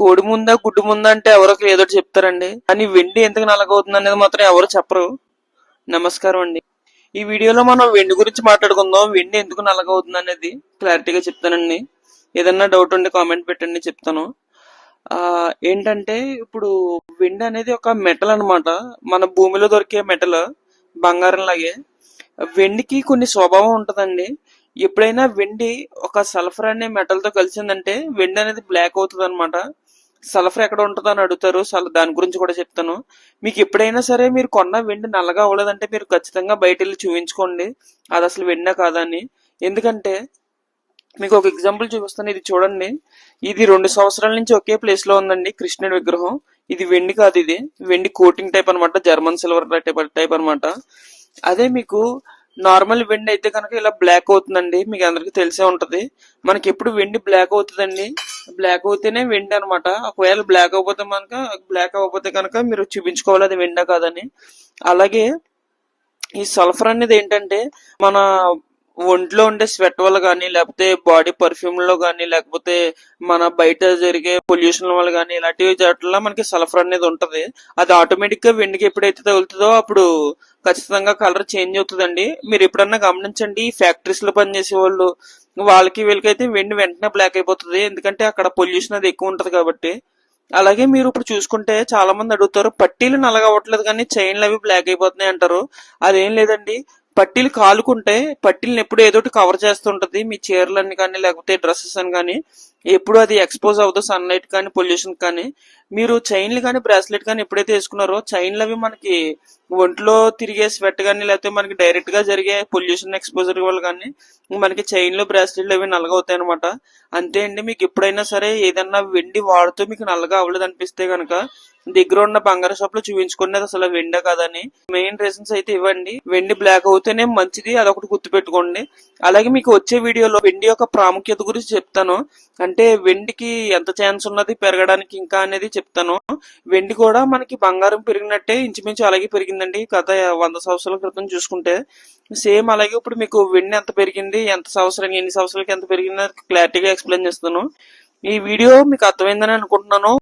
కోడి ముందా గుడ్డు ముందా అంటే ఎవరో ఏదో చెప్తారండి. కానీ వెండి ఎందుకు నలగవుతుంది అనేది మాత్రం ఎవరు చెప్పరు. నమస్కారం అండి. ఈ వీడియోలో మనం వెండి గురించి మాట్లాడుకుందాం. వెండి ఎందుకు నలగవుతుంది అనేది క్లారిటీగా చెప్తానండి. ఏదన్నా డౌట్ ఉంటే కామెంట్ పెట్టండి చెప్తాను. ఆ ఏంటంటే ఇప్పుడు వెండి అనేది ఒక మెటల్ అనమాట మన భూమిలో దొరికే మెటల్ బంగారం లాగే. వెండికి కొన్ని స్వభావం ఉంటుందండి. ఎప్పుడైనా వెండి ఒక సల్ఫర్ అనే మెటల్తో కలిసిందంటే వెండి అనేది బ్లాక్ అవుతుంది అనమాట సల్ఫర్ ఎక్కడ ఉంటుందో అని అడుగుతారు దాని గురించి కూడా చెప్తాను. మీకు ఎప్పుడైనా సరే మీరు కొన్న వెండి నల్లగా అవ్వలేదంటే మీరు ఖచ్చితంగా బయట వెళ్ళి చూపించుకోండి అది అసలు వెండా కాదా అని ఎందుకంటే మీకు ఒక ఎగ్జాంపుల్ చూపిస్తాను. ఇది చూడండి. ఇది రెండు సంవత్సరాల నుంచి ఒకే ప్లేస్లో ఉందండి కృష్ణుడి విగ్రహం. ఇది వెండి కాదు ఇది. వెండి కోటింగ్ టైప్ అన్నమాట. జర్మన్ సిల్వర్ టైప్ టైప్ అన్నమాట. అదే మీకు నార్మల్ వెండి అయితే కనుక ఇలా బ్లాక్ అవుతుందండి. మీకు అందరికీ తెలిసే ఉంటది. మనకి ఎప్పుడు వెండి బ్లాక్ అవుతుందండి? బ్లాక్ అవుతేనే వెండి అనమాట ఒకవేళ బ్లాక్ అవ్వకపోతే కనుక బ్లాక్ అవ్వకపోతే కనుక మీరు చూపించుకోవాలి. అది వెండా కాదని. అలాగే ఈ సల్ఫర్ అనేది ఏంటంటే మన ఒంట్లో ఉండే స్వెట్ వల్ల కానీ లేకపోతే బాడీ పర్ఫ్యూమ్లో కానీ లేకపోతే మన బయట జరిగే పొల్యూషన్ వల్ల కానీ ఇలాంటివి వాటిల్లో మనకి సల్ఫర్ అనేది ఉంటది. అది ఆటోమేటిక్గా వెండికి ఎప్పుడైతే తగులుతుందో అప్పుడు ఖచ్చితంగా కలర్ చేంజ్ అవుతుందండి. మీరు ఎప్పుడన్నా గమనించండి ఫ్యాక్టరీస్లో పనిచేసే వాళ్ళు వాళ్ళకి వీళ్ళకైతే వెండి వెంటనే బ్లాక్ అయిపోతుంది. ఎందుకంటే అక్కడ పొల్యూషన్ అది ఎక్కువ ఉంటది కాబట్టి. అలాగే మీరు ఇప్పుడు చూసుకుంటే చాలా మంది అడుగుతారు పట్టీలు నల్లగా అవ్వట్లేదు కానీ చైన్లు అవి బ్లాక్ అయిపోతున్నాయి అంటారు. అదేం లేదండి. పట్టీలు కాలుకుంటే పట్టీలను ఎప్పుడు ఏదో ఒకటి కవర్ చేస్తుంటది. మీ చీరలన్నీ కానీ లేకపోతే డ్రెస్సెస్ అని కానీ ఎప్పుడు అది ఎక్స్పోజ్ అవుతుంది సన్లైట్ కానీ పొల్యూషన్ కానీ మీరు చైన్లు కానీ బ్రాస్లెట్ కానీ ఎప్పుడైతే వేసుకున్నారో చైన్లు అవి మనకి ఒంట్లో తిరిగే స్వెట్ కానీ లేకపోతే మనకి డైరెక్ట్గా జరిగే పొల్యూషన్ ఎక్స్పోజర్ వల్ల కానీ మనకి చైన్లు బ్రాస్లెట్లు అవి నల్లగా అనమాట అంతే అండి మీకు ఎప్పుడైనా సరే ఏదన్నా వెండి వాడుతూ మీకు నల్లగా అవ్వలేదు అనిపిస్తే కనుక దగ్గర ఉన్న బంగారు షాప్లో చూపించుకునేది అసలు వెండ కాదని. మెయిన్ రీజన్స్ అయితే ఇవ్వండి. వెండి బ్లాక్ అవుతేనే మంచిది అదొకటి గుర్తు పెట్టుకోండి అలాగే మీకు వచ్చే వీడియోలో వెండి యొక్క ప్రాముఖ్యత గురించి చెప్తాను. అంటే వెండికి ఎంత ఛాన్స్ ఉన్నది పెరగడానికి ఇంకా అనేది చెప్తాను. వెండి కూడా మనకి బంగారం పెరిగినట్టే ఇంచుమించు అలాగే పెరిగింది. పెరిగిందండి గత వంద సంవత్సరాల క్రితం చూసుకుంటే సేమ్ అలాగే ఇప్పుడు మీకు వెండి ఎంత పెరిగింది ఎంత సంవత్సరం ఎన్ని సంవత్సరాలకి ఎంత పెరిగింది క్లారిటీగా ఎక్స్ప్లెయిన్ చేస్తాను ఈ వీడియో మీకు అర్థమైందని అనుకుంటున్నాను.